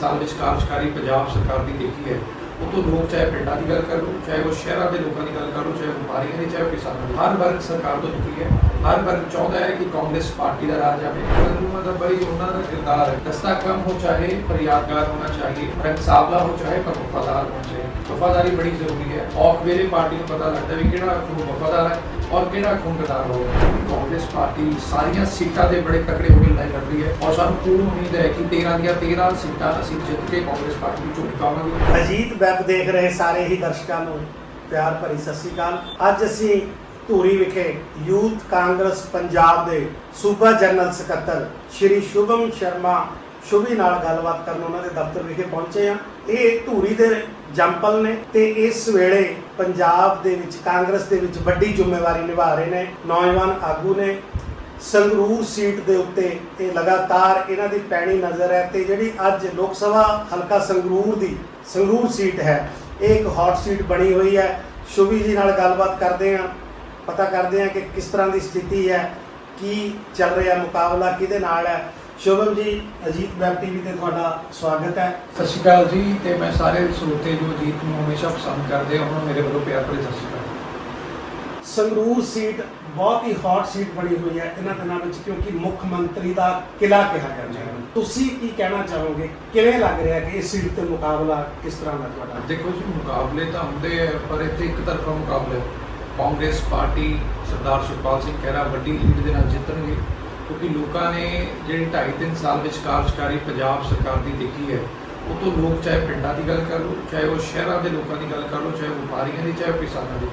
ਸਾਲ ਵਿੱਚ ਕਾਰਜਕਾਰੀ ਪੰਜਾਬ ਸਰਕਾਰ ਦੀ ਦੇਖੀ ਹੈ, ਉਹ ਤੋਂ ਲੋਕ ਚਾਹੇ ਪਿੰਡਾਂ ਦੀ ਗੱਲ ਕਰ ਲਓ, ਚਾਹੇ ਉਹ ਸ਼ਹਿਰਾਂ ਦੇ ਲੋਕਾਂ ਦੀ ਗੱਲ ਕਰ ਲਓ, ਚਾਹੇ ਵਪਾਰੀਆਂ ਦੀ, ਚਾਹੇ ਕਿਸਾਨਾਂ ਦੀ, ਹਰ ਵਰਗ ਸਰਕਾਰ ਤੋਂ ਦੁਖੀ ਹੈ। ਹਰ ਵਰਗ ਚਾਹੁੰਦਾ ਹੈ ਕਿ ਕਾਂਗਰਸ ਪਾਰਟੀ ਦਾ ਰਾਜ ਆਵੇ। ਰੰਗੂਮਾ ਦਾ ਬਈ ਉਹਨਾਂ ਦਾ ਕਿਰਦਾਰ ਹੈ। ਦਸਤਾ ਕਮ ਹੋ ਚਾਹੇ ਪਰ ਯਾਦਗਾਰ ਹੋਣਾ ਚਾਹੀਏ, ਰੰਗ ਸਾਵਲਾ ਹੋ ਚਾਹੇ ਪਰ ਵਫਾਦਾਰ ਹੋਣਾ ਚਾਹੀਏ। ਵਫਾਦਾਰੀ ਬੜੀ ਜ਼ਰੂਰੀ ਹੈ। ਔਖ ਵੇਲੇ ਪਾਰਟੀ ਨੂੰ ਪਤਾ ਲੱਗਦਾ ਵੀ ਕਿਹੜਾ ਵਫਾਦਾਰ ਹੈ। ਔਰ ਕਿਹੜਾ ਖੂਨ ਹੋਵੇਗਾ ਕਾਂਗਰਸ ਪਾਰਟੀ ਸਾਰੀਆਂ ਸੀਟਾਂ ਦੇ ਬੜੇ ਤਕੜੇ ਹੋ ਕੇ ਲੜਾਈ ਲੜ ਰਹੀ ਹੈ ਔਰ ਸਾਨੂੰ ਪੂਰਨ ਉਮੀਦ ਹੈ ਕਿ 13 ਦੀਆਂ 13 ਸੀਟਾਂ ਅਸੀਂ ਜਿੱਤ ਕੇ ਕਾਂਗਰਸ ਪਾਰਟੀ ਨੂੰ ਝੋਲੀ ਅਜੀਤ ਵੈਬ ਦੇਖ ਰਹੇ ਸਾਰੇ ਹੀ ਦਰਸ਼ਕਾਂ ਨੂੰ। ਪਿਆਰ ਭਰੀ ਸਤਿ ਸ੍ਰੀ ਅਕਾਲ। ਅੱਜ ਅਸੀਂ ਧੂਰੀ ਵਿਖੇ ਯੂਥ ਕਾਂਗਰਸ ਪੰਜਾਬ ਦੇ ਸੂਬਾ ਜਨਰਲ ਸਕੱਤਰ ਸ਼੍ਰੀ ਸ਼ੁਭਮ ਸ਼ਰਮਾ ਸ਼ੁਭੀ ਨਾਲ ਗੱਲਬਾਤ ਕਰਨ ਉਹਨਾਂ ਦੇ ਦਫ਼ਤਰ ਵਿਖੇ ਪਹੁੰਚੇ ਆ ਇਹ ਧੂਰੀ ਦੇ ਜੰਪਲ ਨੇ ਤੇ ਇਸ ਵੇਲੇ ਪੰਜਾਬ ਦੇ ਵਿੱਚ, ਕਾਂਗਰਸ ਦੇ ਵਿੱਚ ਵੱਡੀ ਜ਼ਿੰਮੇਵਾਰੀ ਨਿਭਾ ਰਹੇ ਨੇ। ਨੌਜਵਾਨ ਆਗੂ ਨੇ ਸੰਗਰੂਰ ਸੀਟ ਦੇ ਉੱਤੇ ਇਹ ਲਗਾਤਾਰ ਇਹਨਾਂ ਦੀ ਪੈਣੀ ਨਜ਼ਰ ਹੈ ਤੇ ਜਿਹੜੀ ਅੱਜ ਲੋਕ ਸਭਾ ਹਲਕਾ ਸੰਗਰੂਰ ਦੀ ਸੰਗਰੂਰ ਸੀਟ ਹੈ, ਇਹ ਇੱਕ ਹੌਟ ਸੀਟ ਬਣੀ ਹੋਈ ਹੈ। ਸ਼ੁਭੀ ਜੀ ਨਾਲ ਗੱਲਬਾਤ ਕਰਦੇ ਹਾਂ। ਪਤਾ ਕਰਦੇ ਹਾਂ ਕਿ ਕਿਸ ਤਰ੍ਹਾਂ ਦੀ ਸਥਿਤੀ ਹੈ, ਕੀ ਚੱਲ ਰਿਹਾ ਮੁਕਾਬਲਾ, ਕਿਹਦੇ ਨਾਲ ਹੈ। ਸ਼ੁਭਮ ਜੀ ਅਜੀਤ ਵੈਬ ਟੀਵੀ ਤੇ ਤੁਹਾਡਾ ਸਵਾਗਤ ਹੈ। ਸਤਿ ਸ਼੍ਰੀ ਅਕਾਲ ਜੀ ਤੇ ਮੈਂ ਸਾਰੇ ਸਰੋਤੇ ਜੋ ਜੀਤ ਨੂੰ ਹਮੇਸ਼ਾ ਪਸੰਦ ਕਰਦੇ ਆ ਉਹਨਾਂ ਨੂੰ ਮੇਰੇ ਵੱਲੋਂ ਪਿਆਰ ਭਰੀ ਸਤਿ ਸ਼੍ਰੀ ਅਕਾਲ। ਸੰਗਰੂਰ ਸੀਟ ਬਹੁਤ ਹੀ ਹੌਟ ਸੀਟ ਬਣੀ ਹੋਈ ਹੈ ਇਹਨਾਂ ਦਿਨਾਂ ਵਿੱਚ ਕਿਉਂਕਿ ਮੁੱਖ ਮੰਤਰੀ ਦਾ ਕਿਲਾ ਕਿਹਾ ਜਾਂਦਾ ਹੈ। ਤੁਸੀਂ ਕੀ ਕਹਿਣਾ ਚਾਹੋਗੇ? ਕਿਵੇਂ ਲੱਗ ਰਿਹਾ ਕਿ ਇਸ ਸੀਟ ਤੇ ਮੁਕਾਬਲਾ ਕਿਸ ਤਰ੍ਹਾਂ ਦਾ ਤੁਹਾਡਾ? ਦੇਖੋ ਜੀ ਮੁਕਾਬਲੇ ਤਾਂ ਹੁੰਦੇ ਆ ਪਰ ਇੱਥੇ ਇੱਕ ਤਰਫਾ ਮੁਕਾਬਲਾ ਹੈ। ਕਾਂਗਰਸ ਪਾਰਟੀ ਸਰਦਾਰ ਸ਼ਿਵਪਾਲ ਸਿੰਘ ਖਹਿਰਾ ਵੱਡੀ ਲੀਡ ਦੇ ਨਾਲ ਜਿੱਤਣਗੇ। ਕਿਉਂਕਿ ਲੋਕਾਂ ਨੇ ਜਿਹੜੀ 2.5 ਸਾਲ ਵਿੱਚ ਕਾਰਜਕਾਰੀ ਪੰਜਾਬ ਸਰਕਾਰ ਦੀ ਦੇਖੀ ਹੈ, ਉਹ ਤੋਂ ਲੋਕ ਚਾਹੇ ਪਿੰਡਾਂ ਦੀ ਗੱਲ ਕਰ ਲਓ, ਚਾਹੇ ਉਹ ਸ਼ਹਿਰਾਂ ਦੇ ਲੋਕਾਂ ਦੀ ਗੱਲ ਕਰ ਲਓ, ਚਾਹੇ ਵਪਾਰੀਆਂ ਦੀ, ਚਾਹੇ ਕਿਸਾਨਾਂ ਦੀ,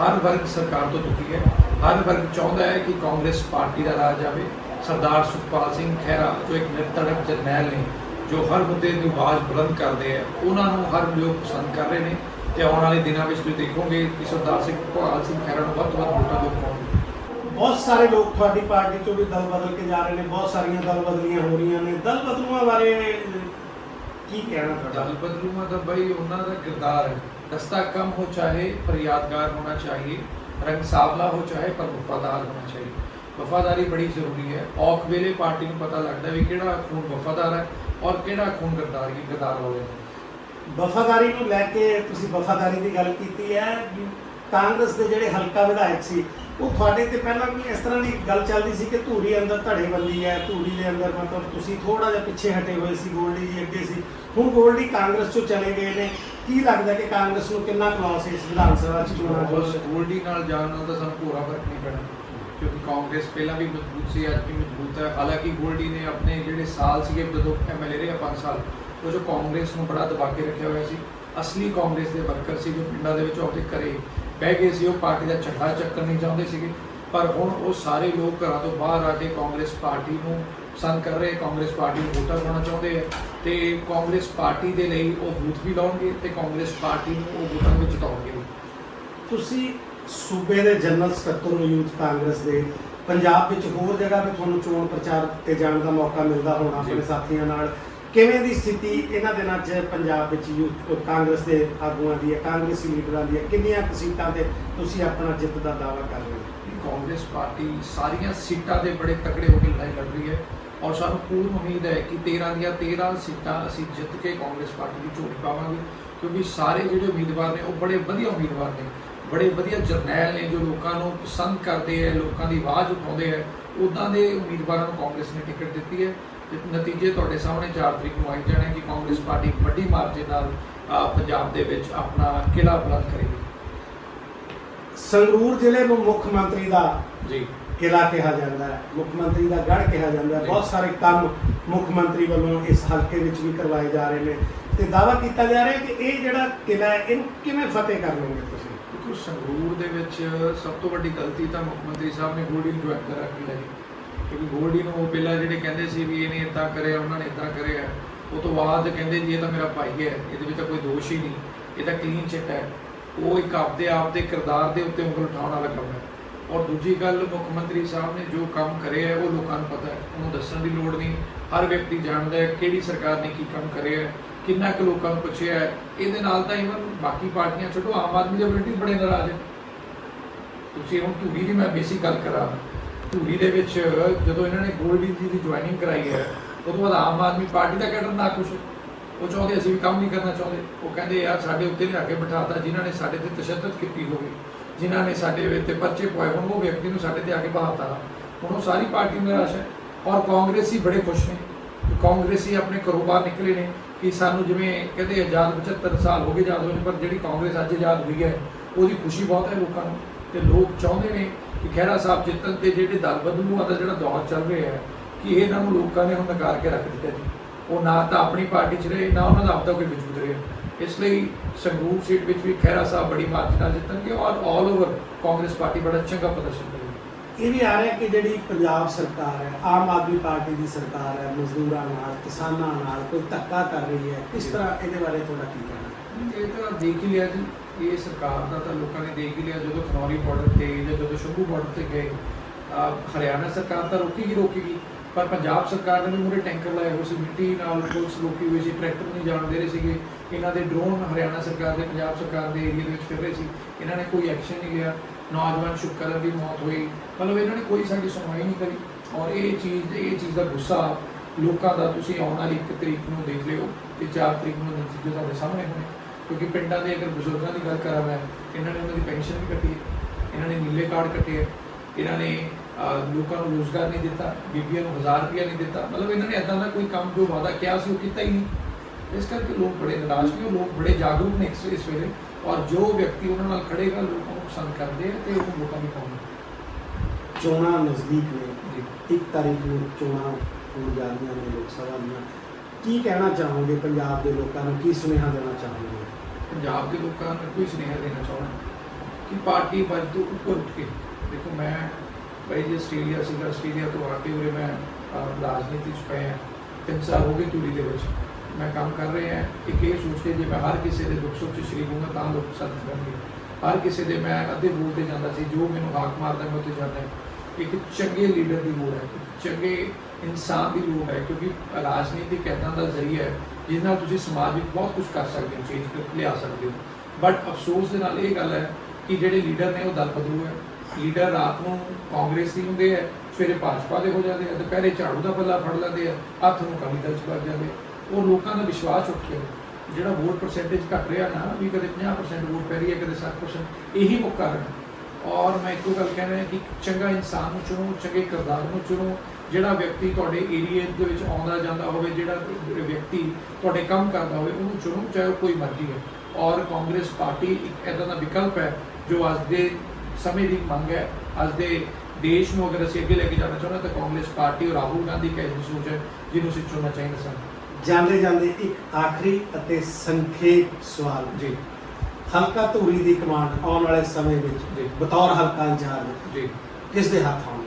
ਹਰ ਵਰਗ ਸਰਕਾਰ ਤੋਂ ਦੁਖੀ ਹੈ। ਹਰ ਵਰਗ ਚਾਹੁੰਦਾ ਹੈ ਕਿ ਕਾਂਗਰਸ ਪਾਰਟੀ ਦਾ ਰਾਜ ਆਵੇ। ਸਰਦਾਰ ਸੁਖਪਾਲ ਸਿੰਘ ਖਹਿਰਾ, ਜੋ ਇੱਕ ਨਿਰਤੜਕ ਜਰਨੈਲ ਨੇ, ਜੋ ਹਰ ਮੁੱਦੇ ਦੀ ਆਵਾਜ਼ ਬੁਲੰਦ ਕਰਦੇ ਆ, ਉਹਨਾਂ ਨੂੰ ਹਰ ਲੋਕ ਪਸੰਦ ਕਰ ਰਹੇ ਨੇ। ਤੇ ਆਉਣ ਵਾਲੇ ਦਿਨਾਂ ਵਿੱਚ ਤੁਸੀਂ ਦੇਖੋਗੇ ਕਿ ਸਰਦਾਰ ਸਿੰਘ ਭਗਵਾਨ ਸਿੰਘ ਖਹਿਰਾ ਨੂੰ ਵੱਧ ਤੋਂ ਵੱਧ ਵੋਟਾਂ ਲੋਕ ਪਾਉਣਗੇ ਬਹੁਤ ਸਾਰੇ ਲੋਕ ਤੁਹਾਡੀ ਪਾਰਟੀ ਤੋਂ ਵੀ ਦਲ ਬਦਲ ਕੇ ਜਾ ਰਹੇ ਨੇ ਬਹੁਤ ਸਾਰੀਆਂ ਦਲ ਬਦਲੀਆਂ ਹੋ ਰਹੀਆਂ ਨੇ। ਦਲ ਬਦਲੂਆਂ ਬਾਰੇ ਕੀ ਕਹਿਣਾ ਤੁਹਾਡਾ? ਦਲ ਬਦਲੂਆਂ ਦਾ ਬਈ ਉਹਨਾਂ ਦਾ ਕਿਰਦਾਰ ਹੈ। ਦਸਤਾ ਕਮ ਹੋ ਚਾਹੇ ਪਰ ਯਾਦਗਾਰ ਹੋਣਾ ਚਾਹੀਏ। ਰੰਗ ਸਾਵਲਾ ਹੋ ਚਾਹੇ ਪਰ ਵਫਾਦਾਰ ਹੋਣਾ ਚਾਹੀਏ। ਵਫਾਦਾਰੀ ਬੜੀ ਜ਼ਰੂਰੀ ਹੈ। ਔਖ ਵੇਲੇ ਪਾਰਟੀ ਨੂੰ ਪਤਾ ਲੱਗਦਾ ਵੀ ਕਿਹੜਾ ਖੂਨ ਵਫਾਦਾਰ ਹੈ ਔਰ ਕਿਹੜਾ ਖੂਨ ਗਰਦਾਰ ਕੀ ਗਦਾਰ ਹੋਵੇਗਾ ਵਫਾਦਾਰੀ ਨੂੰ ਲੈ ਕੇ ਤੁਸੀਂ ਵਫਾਦਾਰੀ ਦੀ ਗੱਲ ਕੀਤੀ ਹੈ। ਕਾਂਗਰਸ ਦੇ ਜਿਹੜੇ ਹਲਕਾ ਵਿਧਾਇਕ ਸੀ ਉਹ ਤੁਹਾਡੇ ਤੇ ਪਹਿਲਾਂ ਵੀ ਇਸ ਤਰ੍ਹਾਂ ਦੀ ਗੱਲ ਚੱਲਦੀ ਸੀ ਕਿ ਧੂਰੀ ਅੰਦਰ ਧੜੇਬੰਦੀ ਹੈ ਧੂਰੀ ਦੇ ਅੰਦਰ ਮਤਲਬ ਤੁਸੀਂ ਥੋੜਾ ਜਿਹਾ ਪਿੱਛੇ ਹਟੇ ਹੋਏ ਸੀ ਗੋਲਡੀ ਜੀ ਅੱਗੇ ਸੀ। ਹੁਣ ਗੋਲਡੀ ਕਾਂਗਰਸ ਚੋਂ ਚਲੇ ਗਏ ਨੇ। ਕੀ ਲੱਗਦਾ ਕਿ ਕਾਂਗਰਸ ਨੂੰ ਕਿੰਨਾ ਕਲਾਸ ਇਸ ਵਿਧਾਨ ਸਭਾ ਚ ਚੋਣਾਂ ਚ ਗੋਲਡੀ ਨਾਲ ਜਾਣ ਨਾਲ ਤਾਂ ਸਾਨੂੰ ਪੂਰਾ ਫ਼ਰਕ ਨਹੀਂ ਪੈਣਾ ਕਿਉਂਕਿ ਕਾਂਗਰਸ ਪਹਿਲਾਂ ਵੀ ਮਜ਼ਬੂਤ ਸੀ ਅੱਜ ਵੀ ਮਜ਼ਬੂਤ ਹੈ। ਹਾਲਾਂਕਿ ਗੋਲਡੀ ਨੇ ਆਪਣੇ ਜਿਹੜੇ ਸਾਲ ਸੀਗੇ ਜਦੋਂ ਐਮਐਲਏ ਰਿਹਾ 5 ਸਾਲ ਉਹ ਜੋ ਕਾਂਗਰਸ ਨੂੰ ਬੜਾ ਦਬਾ ਕੇ ਰੱਖਿਆ ਹੋਇਆ ਸੀ। ਅਸਲੀ ਕਾਂਗਰਸ ਦੇ ਵਰਕਰ ਸੀ ਜੋ ਪਿੰਡਾਂ ਦੇ ਵਿੱਚ ਆਪਦੇ ਘਰੇ ਬਹਿ ਗਏ ਸੀ ਉਹ ਪਾਰਟੀ ਦਾ ਝੰਡਾ ਚੱਕਰ ਨਹੀਂ ਚਾਹੁੰਦੇ ਸੀਗੇ। ਪਰ ਹੁਣ ਉਹ ਸਾਰੇ ਲੋਕ ਘਰਾਂ ਤੋਂ ਬਾਹਰ ਆ ਕੇ ਕਾਂਗਰਸ ਪਾਰਟੀ ਨੂੰ ਪਸੰਦ ਕਰ ਰਹੇ ਕਾਂਗਰਸ ਪਾਰਟੀ ਨੂੰ ਵੋਟਾਂ ਪਾਉਣਾ ਚਾਹੁੰਦੇ ਆ। ਤੇ ਕਾਂਗਰਸ ਪਾਰਟੀ ਦੇ ਲਈ ਉਹ ਬੂਥ ਵੀ ਲਾਉਣਗੇ ਤੇ ਕਾਂਗਰਸ ਪਾਰਟੀ ਨੂੰ ਉਹ ਵੋਟਾਂ ਵਿੱਚ ਜਿਤਾਉਣਗੇ। ਤੁਸੀਂ ਸੂਬੇ ਦੇ ਜਨਰਲ ਸਕੱਤਰ ਨੂੰ ਯੂਥ ਕਾਂਗਰਸ ਦੇ ਪੰਜਾਬ ਵਿੱਚ ਹੋਰ ਜਗ੍ਹਾ ਤੇ ਤੁਹਾਨੂੰ ਚੋਣ ਪ੍ਰਚਾਰ ਤੇ ਜਾਣ ਦਾ ਮੌਕਾ ਮਿਲਦਾ ਹੋਣਾ। ਆਪਣੇ ਸਾਥੀਆਂ ਨਾਲ ਕਿਵੇਂ ਦੀ ਸਥਿਤੀ ਇਹਨਾਂ ਦਿਨਾਂ 'ਚ ਪੰਜਾਬ ਵਿੱਚ ਯੂਥ ਕਾਂਗਰਸ ਦੇ ਆਗੂਆਂ ਦੀ ਹੈ ਕਾਂਗਰਸੀ ਲੀਡਰਾਂ ਦੀ ਹੈ ਕਿੰਨੀਆਂ ਕੁ ਸੀਟਾਂ ਤੇ ਤੁਸੀਂ ਆਪਣਾ ਜਿੱਤ ਦਾ ਦਾਅਵਾ ਕਰ ਰਹੇ ਹੋ? ਕਾਂਗਰਸ ਪਾਰਟੀ ਸਾਰੀਆਂ ਸੀਟਾਂ ਦੇ ਬੜੇ ਤਕੜੇ ਹੋ ਕੇ ਲੜਾਈ ਲੜ ਰਹੀ ਹੈ ਔਰ ਸਾਨੂੰ ਪੂਰਨ ਉਮੀਦ ਹੈ ਕਿ 13 ਦੀਆਂ 13 ਸੀਟਾਂ ਅਸੀਂ ਜਿੱਤ ਕੇ ਕਾਂਗਰਸ ਪਾਰਟੀ ਦੀ ਝੋਲੀ ਪਾਵਾਂਗੇ, ਕਿਉਂਕਿ ਸਾਰੇ ਜਿਹੜੇ ਉਮੀਦਵਾਰ ਨੇ ਉਹ ਬੜੇ ਵਧੀਆ ਉਮੀਦਵਾਰ ਨੇ, ਬੜੇ ਵਧੀਆ ਜਰਨੈਲ ਨੇ ਜੋ ਲੋਕਾਂ ਨੂੰ ਪਸੰਦ ਕਰਦੇ ਆ ਲੋਕਾਂ ਦੀ ਆਵਾਜ਼ ਉਠਾਉਂਦੇ ਆ ਉਦਾਂ ਦੇ ਉਮੀਦਵਾਰਾਂ ਨੂੰ ਕਾਂਗਰਸ ਨੇ ਟਿਕਟ ਦਿੱਤੀ ਹੈ। ਤੇ ਨਤੀਜੇ ਤੁਹਾਡੇ ਸਾਹਮਣੇ 4 ਤਰੀਕ ਨੂੰ ਆਈ ਜਾਣੇ ਕਿ ਕਾਂਗਰਸ ਪਾਰਟੀ ਵੱਡੀ ਮਾਰਜਨ ਨਾਲ ਪੰਜਾਬ ਦੇ ਵਿੱਚ ਆਪਣਾ ਕਿਲਾ ਬੁਲੰਦ ਕਰੇਗੀ। ਸੰਗਰੂਰ ਜ਼ਿਲ੍ਹੇ ਨੂੰ ਮੁੱਖ ਮੰਤਰੀ ਦਾ ਜੀ। ਕਿਲਾ ਕਿਹਾ ਜਾਂਦਾ ਹੈ। ਮੁੱਖ ਮੰਤਰੀ ਦਾ ਗੜ੍ਹ ਕਿਹਾ ਜਾਂਦਾ ਹੈ। ਬਹੁਤ ਸਾਰੇ ਕੰਮ ਮੁੱਖ ਮੰਤਰੀ ਵੱਲੋਂ ਇਸ ਹਲਕੇ ਵਿੱਚ ਵੀ ਕਰਵਾਏ ਜਾ ਰਹੇ ਨੇ। ਤੇ ਦਾਅਵਾ ਕੀਤਾ ਜਾ ਰਿਹਾ ਹੈ ਕਿ ਇਹ ਜਿਹੜਾ ਕਿਲਾ ਹੈ ਇਹਨੂੰ ਕਿਵੇਂ ਫਤਿਹ ਕਰ ਲਓਗੇ ਤੁਸੀਂ? ਦੇਖੋ ਸੰਗਰੂਰ ਦੇ ਵਿੱਚ ਸਭ ਤੋਂ ਵੱਡੀ ਗਲਤੀ ਤਾਂ ਮੁੱਖ ਮੰਤਰੀ ਸਾਹਿਬ ਨੇ ਗੋਲਡੀ ਨੂੰ ਜੁਆਇਨ ਕਰਾ ਕੇ ਲਈ। ਕਿਉਂਕਿ ਗੋਲਡੀ ਨੂੰ ਉਹ ਪਹਿਲਾਂ ਜਿਹੜੇ ਕਹਿੰਦੇ ਸੀ ਵੀ ਇਹਨੇ ਇਦਾਂ ਕਰਿਆ, ਉਹਨਾਂ ਨੇ ਇਦਾਂ ਕਰਿਆ। ਉਹ ਤੋਂ ਬਾਅਦ ਕਹਿੰਦੇ ਜੀ ਇਹ ਤਾਂ ਮੇਰਾ ਭਾਈ ਹੈ, ਇਹਦੇ ਵਿੱਚ ਤਾਂ ਕੋਈ ਦੋਸ਼ ਹੀ ਨਹੀਂ। ਇਹ ਤਾਂ ਕਲੀਨ ਚਿੱਟ ਹੈ। ਉਹ ਇੱਕ ਆਪਦੇ ਆਪ ਦੇ ਕਿਰਦਾਰ ਦੇ ਉੱਤੇ ਉਂਗਲ ਉਠਾਉਣ ਵਾਲਾ ਕੰਮ ਹੈ। ਔਰ ਦੂਜੀ ਗੱਲ, ਮੁੱਖ ਮੰਤਰੀ ਸਾਹਿਬ ਨੇ ਜੋ ਕੰਮ ਕਰਿਆ ਹੈ, ਉਹ ਲੋਕਾਂ ਨੂੰ ਪਤਾ ਹੈ। ਉਹਨੂੰ ਦੱਸਣ ਦੀ ਲੋੜ ਨਹੀਂ। ਹਰ ਵਿਅਕਤੀ ਜਾਣਦਾ ਹੈ ਕਿਹੜੀ ਸਰਕਾਰ ਨੇ ਕੀ ਕੰਮ ਕਰਿਆ ਹੈ, ਕਿੰਨਾ ਕੁ ਲੋਕਾਂ ਨੂੰ ਪੁੱਛਿਆ ਹੈ। ਇਹਦੇ ਨਾਲ ਤਾਂ ਇਵਨ ਬਾਕੀ ਪਾਰਟੀਆਂ, ਛੱਡੋ, ਆਮ ਆਦਮੀ ਦੇ ਵੋਲੰਟੀਅਰ ਬੜੇ ਨਾਰਾਜ਼ ਹੈ। ਤੁਸੀਂ ਹੁਣ ਧੂਰੀ ਦੀ ਮੈਂ ਬੇਸਿਕ ਗੱਲ ਕਰਾਂ ਧੂਰੀ ਦੇ ਵਿੱਚ ਜਦੋਂ ਇਹਨਾਂ ਨੇ ਗੋਲਡੀ ਜੀ ਦੀ ਜੁਆਇਨਿੰਗ ਕਰਾਈ ਹੈ ਉਹ ਤੋਂ ਬਾਅਦ ਆਮ ਆਦਮੀ ਪਾਰਟੀ ਦਾ ਕੈਡਰ ਨਾ ਕੁਛ ਉਹ ਚਾਹੁੰਦੇ ਅਸੀਂ ਵੀ ਕੰਮ ਨਹੀਂ ਕਰਨਾ ਚਾਹੁੰਦੇ। ਉਹ ਕਹਿੰਦੇ ਯਾਰ ਸਾਡੇ ਉੱਤੇ ਲਿਆ ਕੇ ਬਿਠਾਤਾ ਜਿਨ੍ਹਾਂ ਨੇ ਸਾਡੇ ਤੇ ਤਸ਼ੱਦਦ ਕੀਤੀ ਹੋਵੇ ਜਿਨ੍ਹਾਂ ਨੇ ਸਾਡੇ ਉੱਤੇ ਪਰਚੇ ਪਵਾਏ ਹੋਣ ਉਹ ਵਿਅਕਤੀ ਨੂੰ ਸਾਡੇ ਤੇ ਆ ਕੇ ਬਹਾਤਾ। ਹੁਣ ਉਹ ਸਾਰੀ ਪਾਰਟੀ ਨਿਰਾਸ਼ ਹੈ ਔਰ ਕਾਂਗਰਸੀ ਬੜੇ ਖੁਸ਼ ਨੇ। ਕਾਂਗਰਸੀ ਆਪਣੇ ਘਰੋਂ ਬਾਹਰ ਨਿਕਲੇ ਨੇ ਕਿ ਸਾਨੂੰ ਜਿਵੇਂ ਕਹਿੰਦੇ ਆਜ਼ਾਦ 75 ਸਾਲ ਹੋ ਗਏ ਆਜ਼ਾਦ ਹੋਏ ਨੂੰ, ਪਰ ਜਿਹੜੀ ਕਾਂਗਰਸ ਅੱਜ ਆਜ਼ਾਦ ਹੋਈ ਹੈ ਉਹਦੀ ਖੁਸ਼ੀ ਬਹੁਤ ਹੈ ਲੋਕਾਂ ਨੂੰ। ਤੇ ਲੋਕ ਚਾਹੁੰਦੇ ਨੇ ਕਿ ਖਹਿਰਾ ਸਾਹਿਬ ਜਿੱਤਣ ਤੇ ਜਿਹੜੇ ਦਲ ਬਦਲੂਆਂ ਦਾ ਜਿਹੜਾ ਦੌਰ ਚੱਲ ਰਿਹਾ ਹੈ ਕਿ ਇਹਨਾਂ ਨੂੰ ਲੋਕਾਂ ਨੇ ਹੁਣ ਨਕਾਰ ਕੇ ਰੱਖ ਦਿੱਤਾ ਜੀ। ਉਹ ਨਾ ਤਾਂ ਆਪਣੀ ਪਾਰਟੀ 'ਚ ਰਹੇ ਨਾ ਉਹਨਾਂ ਦਾ ਆਪਦਾ ਕੋਈ ਵਜੂਦ ਰਿਹਾ। ਇਸ ਲਈ ਸੰਗਰੂਰ ਸੀਟ ਵਿੱਚ ਵੀ ਖਹਿਰਾ ਸਾਹਿਬ ਬੜੀ ਮਾਰਜਨ ਨਾਲ ਜਿੱਤਣਗੇ ਔਰ ਆਲ ਓਵਰ ਕਾਂਗਰਸ ਪਾਰਟੀ ਬੜਾ ਚੰਗਾ ਪ੍ਰਦਰਸ਼ਨ ਕਰੇਗੀ। ਇਹ ਵੀ ਆ ਰਿਹਾ ਕਿ ਜਿਹੜੀ ਪੰਜਾਬ ਸਰਕਾਰ ਹੈ ਆਮ ਆਦਮੀ ਪਾਰਟੀ ਦੀ ਸਰਕਾਰ ਹੈ ਮਜ਼ਦੂਰਾਂ ਨਾਲ ਕਿਸਾਨਾਂ ਨਾਲ ਕੋਈ ਧੱਕਾ ਕਰ ਰਹੀ ਹੈ ਇਸ ਤਰ੍ਹਾਂ ਇਹਦੇ ਬਾਰੇ ਤੁਹਾਡਾ ਕੀ ਕਹਿਣਾ? ਇਹ ਤਾਂ ਦੇਖ ਹੀ ਲਿਆ ਜੀ। ਇਹ ਸਰਕਾਰ ਦਾ ਤਾਂ ਲੋਕਾਂ ਨੇ ਦੇਖ ਹੀ ਲਿਆ, ਜਦੋਂ ਖਨੌਰੀ ਬਾਰਡਰ ਤੇ ਜਾਂ ਜਦੋਂ ਸ਼ੰਭੂ ਬਾਰਡਰ ਤੇ ਗਏ ਹਰਿਆਣਾ ਸਰਕਾਰ ਤਾਂ ਰੋਕੇਗੀ ਰੋਕੇਗੀ, ਪਰ ਪੰਜਾਬ ਸਰਕਾਰ ਨੇ ਵੀ ਮੂਰੇ ਟੈਂਕਰ ਲਾਏ ਹੋਏ ਸੀ, ਮਿੱਟੀ ਨਾਲ ਪੁਲਿਸ ਰੋਕੀ ਹੋਈ ਸੀ, ਟਰੈਕਟਰ ਨਹੀਂ ਜਾਣ ਦੇ ਰਹੇ ਸੀਗੇ, ਇਹਨਾਂ ਦੇ ਡਰੋਨ ਹਰਿਆਣਾ ਸਰਕਾਰ ਦੇ, ਪੰਜਾਬ ਸਰਕਾਰ ਦੇ ਏਰੀਆ ਦੇ ਵਿੱਚ ਫਿਰ ਰਹੇ ਸੀ, ਇਹਨਾਂ ਨੇ ਕੋਈ ਐਕਸ਼ਨ ਨਹੀਂ ਲਿਆ, ਨੌਜਵਾਨ ਸ਼ੁਕਰਨ ਦੀ ਮੌਤ ਹੋਈ, ਮਤਲਬ ਇਹਨਾਂ ਨੇ ਕੋਈ ਸਾਡੀ ਸੁਣਵਾਈ ਨਹੀਂ ਕਰੀ, ਔਰ ਇਹ ਚੀਜ਼ ਇਹ ਚੀਜ਼ ਦਾ ਗੁੱਸਾ ਲੋਕਾਂ ਦਾ ਤੁਸੀਂ ਆਉਣ ਵਾਲੀ ਇੱਕ ਤਰੀਕ ਨੂੰ ਦੇਖ ਲਿਓ, ਤੇ 4 ਤਰੀਕ ਨੂੰ ਨਤੀਜੇ ਤੁਹਾਡੇ ਸਾਹਮਣੇ ਹੋਣੇ। ਕਿਉਂਕਿ ਪਿੰਡਾਂ ਦੇ ਅਗਰ ਬਜ਼ੁਰਗਾਂ ਦੀ ਗੱਲ ਕਰਾਂ ਮੈਂ ਇਹਨਾਂ ਨੇ ਉਹਨਾਂ ਦੀ ਪੈਨਸ਼ਨ ਵੀ ਕੱਟੀ ਹੈ ਇਹਨਾਂ ਨੇ ਨੀਲੇ ਕਾਰਡ ਕੱਟੇ ਇਹਨਾਂ ਨੇ ਲੋਕਾਂ ਨੂੰ ਰੋਜ਼ਗਾਰ ਨਹੀਂ ਦਿੱਤਾ ਬੀਬੀਆਂ ਨੂੰ 1000 ਰੁਪਇਆ ਨਹੀਂ ਦਿੱਤਾ ਮਤਲਬ ਇਹਨਾਂ ਨੇ ਇਦਾਂ ਦਾ ਕੋਈ ਕੰਮ ਜੋ ਵਾਅਦਾ ਕਿਹਾ ਸੀ ਉਹ ਕੀਤਾ ਹੀ ਨਹੀਂ। ਇਸ ਕਰਕੇ ਲੋਕ ਬੜੇ ਨਿਰਾਸ਼ ਨੇ ਉਹ ਲੋਕ ਬੜੇ ਜਾਗਰੂਕ ਨੇ ਇਸ ਵੇਲੇ ਔਰ ਜੋ ਵਿਅਕਤੀ ਉਹਨਾਂ ਨਾਲ ਖੜੇਗਾ ਲੋਕਾਂ ਨੂੰ ਪਸੰਦ ਕਰਦੇ ਤੇ ਉਹ ਲੋਕਾਂ ਦੀ ਕੌਮ ਚੋਣਾਂ ਨਜ਼ਦੀਕ ਨੇ। ਇੱਕ ਤਾਰੀਖ ਨੂੰ ਚੋਣਾਂ ਹੋਣ ਜਾ ਰਹੀਆਂ ਨੇ ਲੋਕ ਸਭਾ ਦੀਆਂ। ਕੀ ਕਹਿਣਾ ਚਾਹੋਗੇ ਪੰਜਾਬ ਦੇ ਲੋਕਾਂ ਨੂੰ? ਕੀ ਸੁਨੇਹਾ ਦੇਣਾ ਚਾਹੋਗੇ? ਪੰਜਾਬ ਦੇ ਲੋਕਾਂ ਨੂੰ ਕੋਈ ਸੁਨੇਹਾ ਦੇਣਾ ਚਾਹੁੰਦਾ ਕਿ ਪਾਰਟੀ ਵੱਜ ਤੋਂ ਉੱਪਰ ਉੱਠ ਕੇ, ਦੇਖੋ ਮੈਂ ਬਈ ਜੇ ਆਸਟ੍ਰੇਲੀਆ ਸੀਗਾ, ਆਸਟ੍ਰੇਲੀਆ ਤੋਂ ਆ ਕੇ ਉਰੇ ਮੈਂ ਰਾਜਨੀਤੀ 'ਚ ਪਿਆ, ਤਿੰਨ ਸਾਲ ਹੋ ਗਏ ਧੂਰੀ ਦੇ ਵਿੱਚ। ਮੈਂ ਕੰਮ ਕਰ ਰਿਹਾ ਹਾਂ ਇੱਕ ਇਹ ਸੋਚ ਕੇ ਜੇ ਮੈਂ ਹਰ ਕਿਸੇ ਦੇ ਦੁੱਖ ਸੁੱਖ 'ਚ ਸ਼ਰੀਕ ਹੋਊਂਗਾ ਤਾਂ ਲੋਕ ਪਸੰਦ ਕਰਨਗੇ ਹਰ ਕਿਸੇ ਦੇ ਮੈਂ ਅੱਧੇ ਬੋਲ ਤੇ ਜਾਂਦਾ ਸੀ, ਜੋ ਮੈਨੂੰ ਹਾਕ ਮਾਰਦਾ ਮੈਂ ਉੱਥੇ ਜਾਂਦਾ। ਇੱਕ ਚੰਗੇ ਲੀਡਰ ਦੀ ਲੋੜ ਹੈ, ਇੱਕ ਚੰਗੇ ਇਨਸਾਨ ਦੀ ਲੋੜ ਹੈ, ਕਿਉਂਕਿ ਰਾਜਨੀਤੀ ਇੱਕ ਦਾ ਜ਼ਰੀਆ ਹੈ ਜਿਸ ਨਾਲ ਤੁਸੀਂ ਸਮਾਜ ਵਿੱਚ ਬਹੁਤ ਕੁਝ ਕਰ ਸਕਦੇ ਹੋ ਚੇਂਜ ਲਿਆ ਸਕਦੇ ਹੋ। ਬਟ ਅਫਸੋਸ ਦੇ ਨਾਲ ਇਹ ਗੱਲ ਹੈ ਕਿ ਜਿਹੜੇ ਲੀਡਰ ਨੇ ਉਹ ਦਲ ਬਦਲੂ ਹੈ ਲੀਡਰ ਰਾਤ ਨੂੰ ਕਾਂਗਰਸ ਦੀ ਹੁੰਦੇ ਹੈ ਸਵੇਰੇ ਭਾਜਪਾ ਦੇ ਹੋ ਜਾਂਦੇ ਆ, ਦੁਪਹਿਰੇ ਝਾੜੂ ਦਾ ਪੱਲਾ ਫੜ ਲੈਂਦੇ ਆ, ਹੱਥ ਨੂੰ ਅਕਾਲੀ ਦਲ ਚ ਲੱਗ ਜਾਂਦੇ ਉਹ ਲੋਕਾਂ ਦਾ ਵਿਸ਼ਵਾਸ ਉੱਠ ਗਿਆ ਜਿਹੜਾ ਵੋਟ ਪਰਸੈਂਟੇਜ ਘਟ ਰਿਹਾ ਨਾ, ਵੀ ਕਦੇ 50% ਵੋਟ ਪੈ ਰਹੀ ਹੈ, ਕਦੇ 60% ਇਹੀ ਮੁੱਖ ਕਾਰਨ ਔਰ ਮੈਂ ਇੱਕੋ ਗੱਲ ਕਹਿ ਰਿਹਾ ਕਿ ਚੰਗਾ ਇਨਸਾਨ ਨੂੰ ਚੁਣੋ, ਚੰਗੇ ਕਿਰਦਾਰ ਨੂੰ ਚੁਣੋ ਜਿਹੜਾ ਵਿਅਕਤੀ ਤੁਹਾਡੇ ਏਰੀਆ ਦੇ ਵਿੱਚ ਆਉਂਦਾ ਜਾਂਦਾ ਹੋਵੇ ਜਿਹੜਾ ਵਿਅਕਤੀ ਤੁਹਾਡੇ ਕੰਮ ਕਰਦਾ ਹੋਵੇ ਉਹਨੂੰ ਚੁਣੋ ਚਾਹੇ ਕੋਈ ਮਰਜ਼ੀ ਹੈ। ਔਰ ਕਾਂਗਰਸ ਪਾਰਟੀ ਇੱਕ ਐਦਾਂ ਦਾ ਵਿਕਲਪ ਹੈ ਜੋ ਅੱਜ ਦੇ ਸਮੇਂ ਦੀ ਮੰਗ ਹੈ। ਅੱਜ ਦੇ ਦੇਸ਼ ਨੂੰ ਅਗਰ ਅਸੀਂ ਅੱਗੇ ਲੈ ਕੇ ਜਾਣਾ ਚਾਹੁੰਦੇ ਤਾਂ ਕਾਂਗਰਸ ਪਾਰਟੀ ਔਰ ਰਾਹੁਲ ਗਾਂਧੀ ਕਹੇ ਜਿਹੀ ਸੋਚ ਹੈ ਜਿਹਨੂੰ ਅਸੀਂ ਚੁਣਨਾ ਚਾਹੀਦਾ ਸਾਨੂੰ। ਜਾਂਦੇ ਜਾਂਦੇ ਇੱਕ ਆਖਰੀ ਅਤੇ ਸੰਖੇਪ ਸਵਾਲ। ਜੀ। ਹਲਕਾ ਧੂਰੀ ਦੀ ਕਮਾਂਡ ਆਉਣ ਵਾਲੇ ਸਮੇਂ ਵਿੱਚ ਜੀ। ਬਤੌਰ ਹਲਕਾ ਇੰਚਾਰਜ ਜੀ। ਕਿਸ ਦੇ ਹੱਥ ਆਉਣ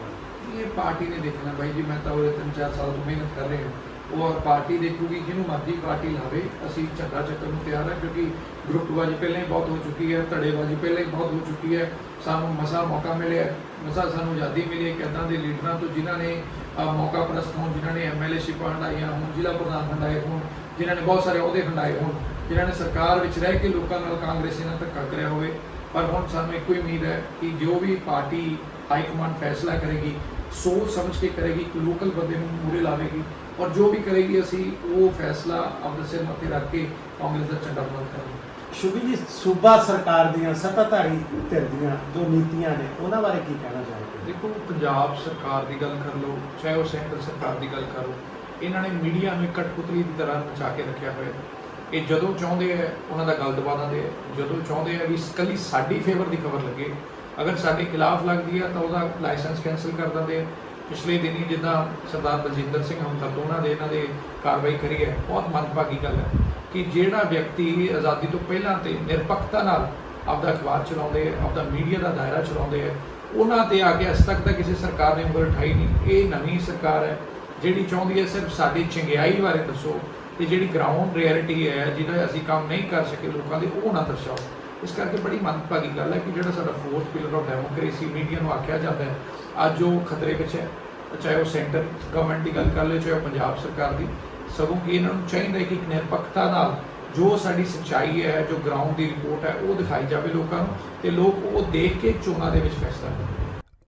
ਪਾਰਟੀ ਨੇ ਦੇਖਣਾ ਬਾਈ ਜੀ, ਮੈਂ ਤਾਂ ਉਹ ਤਿੰਨ ਚਾਰ ਸਾਲ ਤੋਂ ਮਿਹਨਤ ਕਰ ਰਿਹਾ ਉਹ ਔਰ ਪਾਰਟੀ ਦੇਖੂਗੀ, ਜਿਹਨੂੰ ਮਰਜ਼ੀ ਪਾਰਟੀ ਲਾਵੇ। ਅਸੀਂ ਝੰਡਾ ਚੱਕਣ ਨੂੰ ਤਿਆਰ ਹਾਂ, ਕਿਉਂਕਿ ਗਰੁੱਪਬਾਜ਼ੀ ਪਹਿਲਾਂ ਹੀ ਬਹੁਤ ਹੋ ਚੁੱਕੀ ਹੈ, ਧੜੇਬਾਜ਼ੀ ਪਹਿਲਾਂ ਹੀ ਬਹੁਤ ਹੋ ਚੁੱਕੀ ਹੈ। ਸਾਨੂੰ ਮਸਾ ਮੌਕਾ ਮਿਲਿਆ। ਮਸਾ ਸਾਨੂੰ ਆਜ਼ਾਦੀ ਮਿਲੀ ਹੈ ਕਿੱਦਾਂ ਦੇ ਲੀਡਰਾਂ ਤੋਂ, ਜਿਨ੍ਹਾਂ ਨੇ ਮੌਕਾ ਪ੍ਰਸਤ ਹੋਣ, ਜਿਨ੍ਹਾਂ ਨੇ ਐਮਐਲਏ ਸ਼ਿਪਾਂ ਹੰਡਾਈਆਂ ਹੋਣ, ਜ਼ਿਲ੍ਹਾ ਪ੍ਰਧਾਨ ਹੰਡਾਏ ਹੋਣ, ਜਿਨ੍ਹਾਂ ਨੇ ਬਹੁਤ ਸਾਰੇ ਅਹੁਦੇ ਹੰਡਾਏ ਹੋਣ, ਜਿਨ੍ਹਾਂ ਨੇ ਸਰਕਾਰ ਵਿੱਚ ਰਹਿ ਕੇ ਲੋਕਾਂ ਨਾਲ ਕਾਂਗਰਸੀ ਨਾਲ ਧੱਕਾ ਕਰਿਆ ਹੋਵੇ। ਪਰ ਹੁਣ ਸਾਨੂੰ ਇੱਕੋ ਹੀ ਉਮੀਦ ਹੈ ਕਿ ਜੋ ਵੀ ਪਾਰਟੀ ਹਾਈ ਕਮਾਂਡ ਫੈਸਲਾ ਕਰੇਗੀ ਸੋਚ ਸਮਝ ਕੇ ਕਰੇਗੀ ਇੱਕ ਲੋਕਲ ਬੰਦੇ ਨੂੰ ਮੂਰੇ ਲਾਵੇਗੀ ਔਰ ਜੋ ਵੀ ਕਰੇਗੀ ਅਸੀਂ ਉਹ ਫੈਸਲਾ ਆਪਣੇ ਸਿਰ ਮੱਥੇ ਰੱਖ ਕੇ ਕਾਂਗਰਸ ਦਾ ਝੰਡਾ ਬੁਲੰਦ ਕਰਾਂਗੇ। ਸ਼ੁਭੀ ਜੀ ਸੂਬਾ ਸਰਕਾਰ ਦੀਆਂ ਸੱਤਾਧਾਰੀ ਧਿਰ ਦੀਆਂ ਜੋ ਨੀਤੀਆਂ ਨੇ ਉਹਨਾਂ ਬਾਰੇ ਕੀ ਕਹਿਣਾ ਚਾਹੋਗੇ? ਦੇਖੋ ਪੰਜਾਬ ਸਰਕਾਰ ਦੀ ਗੱਲ ਕਰ ਲਓ ਚਾਹੇ ਉਹ ਸੈਂਟਰ ਸਰਕਾਰ ਦੀ ਗੱਲ ਕਰੋ ਇਹਨਾਂ ਨੇ ਮੀਡੀਆ ਨੂੰ ਇੱਕ ਕਠਪੁਤਲੀ ਦੀ ਤਰ੍ਹਾਂ ਨਚਾ ਕੇ ਰੱਖਿਆ ਹੋਇਆ। ਹੈ। ਇਹ ਜਦੋਂ ਚਾਹੁੰਦੇ ਆ ਉਹਨਾਂ ਦਾ ਗੱਲ ਦਬਾ ਦਿੰਦੇ ਆ। ਜਦੋਂ ਚਾਹੁੰਦੇ ਆ ਵੀ ਕੱਲੀ ਸਾਡੀ ਫੇਵਰ ਦੀ ਖਬਰ ਲੱਗੇ ਅਗਰ ਸਾਡੇ ਖਿਲਾਫ ਲੱਗਦੀ ਹੈ ਤਾਂ ਉਹਦਾ ਲਾਇਸੈਂਸ ਕੈਨਸਲ ਕਰ ਦਿੰਦੇ ਆ। ਪਿਛਲੇ ਦਿਨੀ ਜਿੱਦਾਂ ਸਰਦਾਰ ਬਲਜਿੰਦਰ ਸਿੰਘ ਹਮਦਰਦ ਉਹਨਾਂ ਦੇ, ਇਹਨਾਂ ਦੇ ਕਾਰਵਾਈ ਕਰੀ ਹੈ, ਬਹੁਤ ਮੰਦਭਾਗੀ ਗੱਲ ਹੈ ਕਿ ਜਿਹੜਾ ਵਿਅਕਤੀ ਆਜ਼ਾਦੀ ਤੋਂ ਪਹਿਲਾਂ ਤੇ ਨਿਰਪੱਖਤਾ ਨਾਲ ਆਪਦਾ ਅਖਬਾਰ ਚਲਾਉਂਦੇ ਹੈ ਆਪਦਾ ਮੀਡੀਆ ਦਾ ਦਾਇਰਾ ਚਲਾਉਂਦੇ ਹੈ ਉਹਨਾਂ ਤੇ ਆ ਕੇ ਅੱਜ ਤੱਕ ਤਾਂ ਕਿਸੇ ਸਰਕਾਰ ਨੇ ਉਂਗਲ ਉਠਾਈ ਨਹੀਂ। ਇਹ ਨਵੀਂ ਸਰਕਾਰ ਹੈ, ਜਿਹੜੀ ਚਾਹੁੰਦੀ ਹੈ ਸਿਰਫ ਸਾਡੀ ਚੰਗਿਆਈ ਬਾਰੇ ਦੱਸੋ ਤੇ ਜਿਹੜੀ ਗਰਾਊਂਡ ਰਿਐਲਿਟੀ ਹੈ, ਜਿਹਦਾ ਅਸੀਂ ਕੰਮ ਨਹੀਂ ਕਰ ਸਕੇ ਲੋਕਾਂ ਦੇ, ਉਹ ਨਾ ਦਰਸਾਓ। ਇਸ ਕਰਕੇ ਬੜੀ ਮੰਦਭਾਗੀ ਗੱਲ ਹੈ ਕਿ ਜਿਹੜਾ ਸਾਡਾ fourth pillar of democracy media ਨੂੰ ਆਖਿਆ ਜਾਂਦਾ ਹੈ, ਅੱਜ ਉਹ ਖਤਰੇ ਵਿੱਚ ਹੈ। ਚਾਹੇ ਉਹ ਸੈਂਟਰ ਗਵਰਨਮੈਂਟ ਦੀ ਗੱਲ ਕਰ ਲਏ, ਚਾਹੇ ਉਹ ਪੰਜਾਬ ਸਰਕਾਰ ਦੀ, ਸਗੋਂ ਕਿ ਇਹਨਾਂ ਨੂੰ ਚਾਹੀਦਾ ਹੈ ਕਿ ਇੱਕ ਨਿਰਪੱਖਤਾ ਨਾਲ ਜੋ ਸਾਡੀ ਸੱਚਾਈ ਹੈ, ਜੋ ਗਰਾਊਂਡ ਦੀ ਰਿਪੋਰਟ ਹੈ, ਉਹ ਦਿਖਾਈ ਜਾਵੇ ਲੋਕਾਂ ਨੂੰ ਤੇ ਲੋਕ ਉਹ ਦੇਖ ਕੇ ਚੋਣਾਂ ਦੇ ਵਿੱਚ ਫੈਸਲਾ ਕਰਨ।